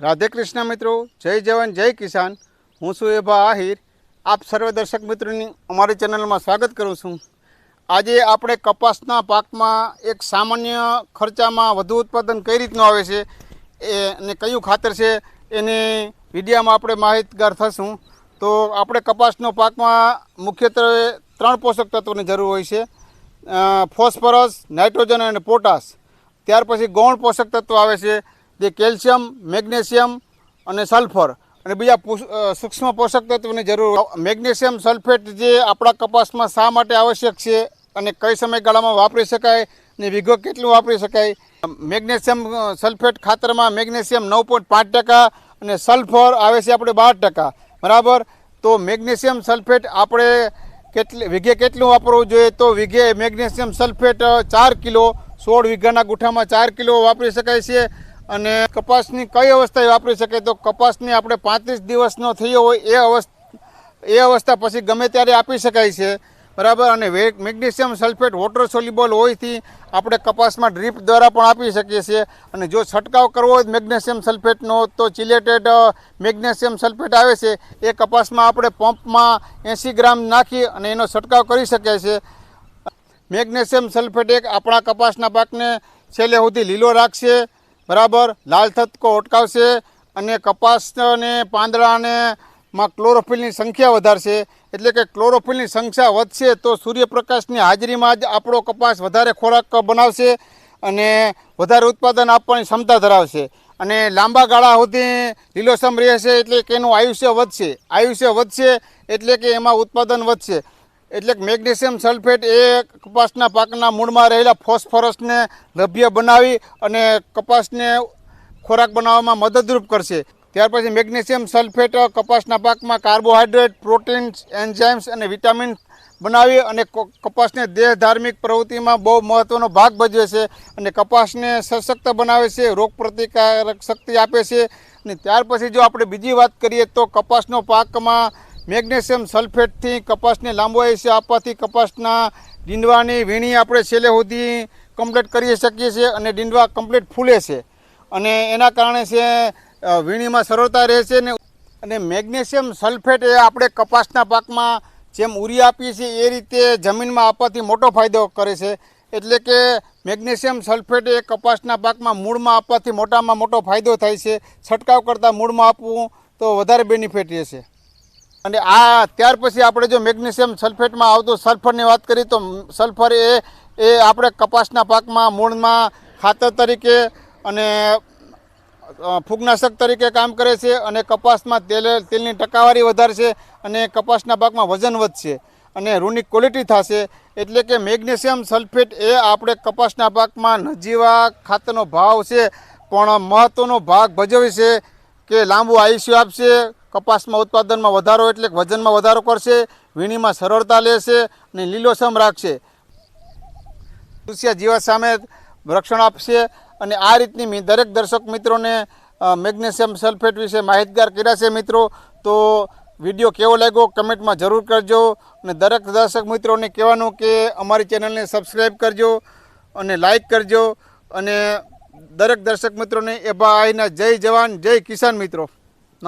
રાધે કૃષ્ણ મિત્રો, જય જવાન, જય કિસાન. હું છું એભા આહિર. આપ સર્વ દર્શક મિત્રોની અમારી ચેનલમાં સ્વાગત કરું છું. આજે આપણે કપાસના પાકમાં એક સામાન્ય ખર્ચામાં વધુ ઉત્પાદન કઈ રીતનું આવે છે એ અને કયું ખાતર છે એની વિડીયામાં આપણે માહિતગાર થશું. તો આપણે કપાસનો પાકમાં મુખ્યત્વે ત્રણ પોષક તત્વોની જરૂર હોય છે. ફોસ્ફરસ, નાઇટ્રોજન અને પોટાશ. ત્યાર પછી ગૌણ પોષક તત્વ આવે છે. જે કેલ્શિયમ, મેગ્નેશિયમ અને સલ્ફર અને બીજા સૂક્ષ્મ પોષક તત્વોની જરૂર મેગ્નેશિયમ સલ્ફેટ જે આપણા કપાસમાં શા માટે આવશ્યક છે અને કઈ સમયગાળામાં વાપરી શકાય ને વિઘો કેટલું વાપરી શકાય? મેગ્નેશિયમ સલ્ફેટ ખાતરમાં મેગ્નેશિયમ નવ પોઈન્ટ પાંચ ટકા અને સલ્ફર આવે છે આપણે બાર ટકા. બરાબર? તો મેગ્નેશિયમ સલ્ફેટ આપણે કેટલી, વીઘે કેટલું વાપરવું જોઈએ? તો વીઘે મેગ્નેશિયમ સલ્ફેટ ચાર કિલો, સોળ વીઘાના ગુઠામાં ચાર કિલો વાપરી શકાય છે. અને કપાસની કઈ અવસ્થાએ વાપરી શકાય? તો કપાસની આપણે પાંત્રીસ દિવસનો થયો હોય એ અવસ્થા એ અવસ્થા પછી ગમે ત્યારે આપી શકાય છે. બરાબર? અને મેગ્નેશિયમ સલ્ફેટ વોટર સોલ્યુબલ હોયથી આપણે કપાસમાં ડ્રીપ દ્વારા પણ આપી શકીએ છીએ. અને જો છંટકાવ કરવો હોય મેગ્નેશિયમ સલ્ફેટનો, તો ચિલેટેડ મેગ્નેશિયમ સલ્ફેટ આવે છે. એ કપાસમાં આપણે પંપમાં એંસી ગ્રામ નાખી અને એનો છંટકાવ કરી શકીએ છીએ. મેગ્નેશિયમ સલ્ફેટ એક આપણા કપાસના પાકને છેલ્લે સુધી લીલો રાખશે. બરાબર. લાલ થતકો અટકાવશે અને કપાસને, પાંદડાને માં ક્લોરોફિલની સંખ્યા વધારશે. એટલે કે ક્લોરોફિલની સંખ્યા વધશે તો સૂર્યપ્રકાશની હાજરીમાં જ આપણો કપાસ વધારે ખોરાક બનાવશે અને વધારે ઉત્પાદન આપવાની ક્ષમતા ધરાવશે. અને લાંબા ગાળા સુધી લીલોસમ રહેશે એટલે કે એનું આયુષ્ય વધશે. આયુષ્ય વધશે એટલે કે એમાં ઉત્પાદન વધશે. એટલે મેગ્નેશિયમ સલ્ફેટ એ કપાસના પાકના મૂળમાં રહેલા ફોસ્ફરસને લભ્ય બનાવી અને કપાસને ખોરાક બનાવવામાં મદદરૂપ કરશે. ત્યાર પછી મેગ્નેશિયમ સલ્ફેટ કપાસના પાકમાં કાર્બોહાઈડ્રેટ પ્રોટીન્સ, એન્ઝાઇમ્સ અને વિટામિન બનાવી અને કપાસને દેહ ધાર્મિક પ્રવૃત્તિમાં બહુ મહત્ત્વનો ભાગ ભજવે છે અને કપાસને સશક્ત બનાવે છે, રોગ પ્રતિકારક શક્તિ આપે છે. અને ત્યાર પછી જો આપણે બીજી વાત કરીએ તો કપાસનો પાકમાં મેગ્નેશિયમ સલ્ફેટથી કપાસને લાંબો આયુષ્ય આપવાથી કપાસના ડીંડવાની વીણી આપણે છેલ્લે સુધી કમ્પ્લીટ કરી શકીએ છીએ અને ડીંડવા કમ્પ્લીટ ફૂલે છે. અને એના કારણે છે વીણીમાં સરળતા રહે છે ને અને મેગ્નેશિયમ સલ્ફેટ એ આપણે કપાસના પાકમાં જેમ ઉરી આપીએ છીએ એ રીતે જમીનમાં આપવાથી મોટો ફાયદો કરે છે. એટલે કે મેગ્નેશિયમ સલ્ફેટ એ કપાસના પાકમાં મૂળમાં આપવાથી મોટામાં મોટો ફાયદો થાય છે. છંટકાવ કરતાં મૂળમાં આપવું તો વધારે બેનિફિટ રહેશે. અને આ ત્યાર પછી આપણે જો મેગ્નેશિયમ સલ્ફેટમાં આવતું સલ્ફરની વાત કરીએ તો સલ્ફર એ એ આપણે કપાસના પાકમાં, મૂળમાં, ખાતર તરીકે અને ફૂગનાશક તરીકે કામ કરે છે અને કપાસમાં તેલ, તેલની ટકાવારી વધારશે અને કપાસના પાકમાં વજન વધશે અને રૂની ક્વોલિટી થશે. એટલે કે મેગ્નેશિયમ સલ્ફેટ એ આપણે કપાસના પાકમાં નજીવા ખાતરનો ભાવ છે, પણ મહત્ત્વનો ભાગ ભજવે છે કે લાંબુ આયુષ્ય આપશે કપાસમાં ઉત્પાદનમાં વધારો એટલે વજનમાં વધારો કરશે, વીણીમાં સરળતા લેશે અને લીલોસમ રાખશે. કૃષિયા જીવાત સામે રક્ષણ આપશે અને આ રીતની દરેક દર્શક મિત્રોને મેગ્નેશિયમ સલ્ફેટ વિશે માહિતગાર કર્યા છે મિત્રો. તો વીડિયો કેવો લાગ્યો કમેન્ટમાં જરૂર કરજો અને દરેક દર્શક મિત્રોને કહેવાનું કે અમારી ચેનલને સબસ્ક્રાઈબ કરજો અને લાઈક કરજો અને દરેક દર્શક મિત્રોને એબા આઈના જય જવાન, જય કિસાન મિત્રો.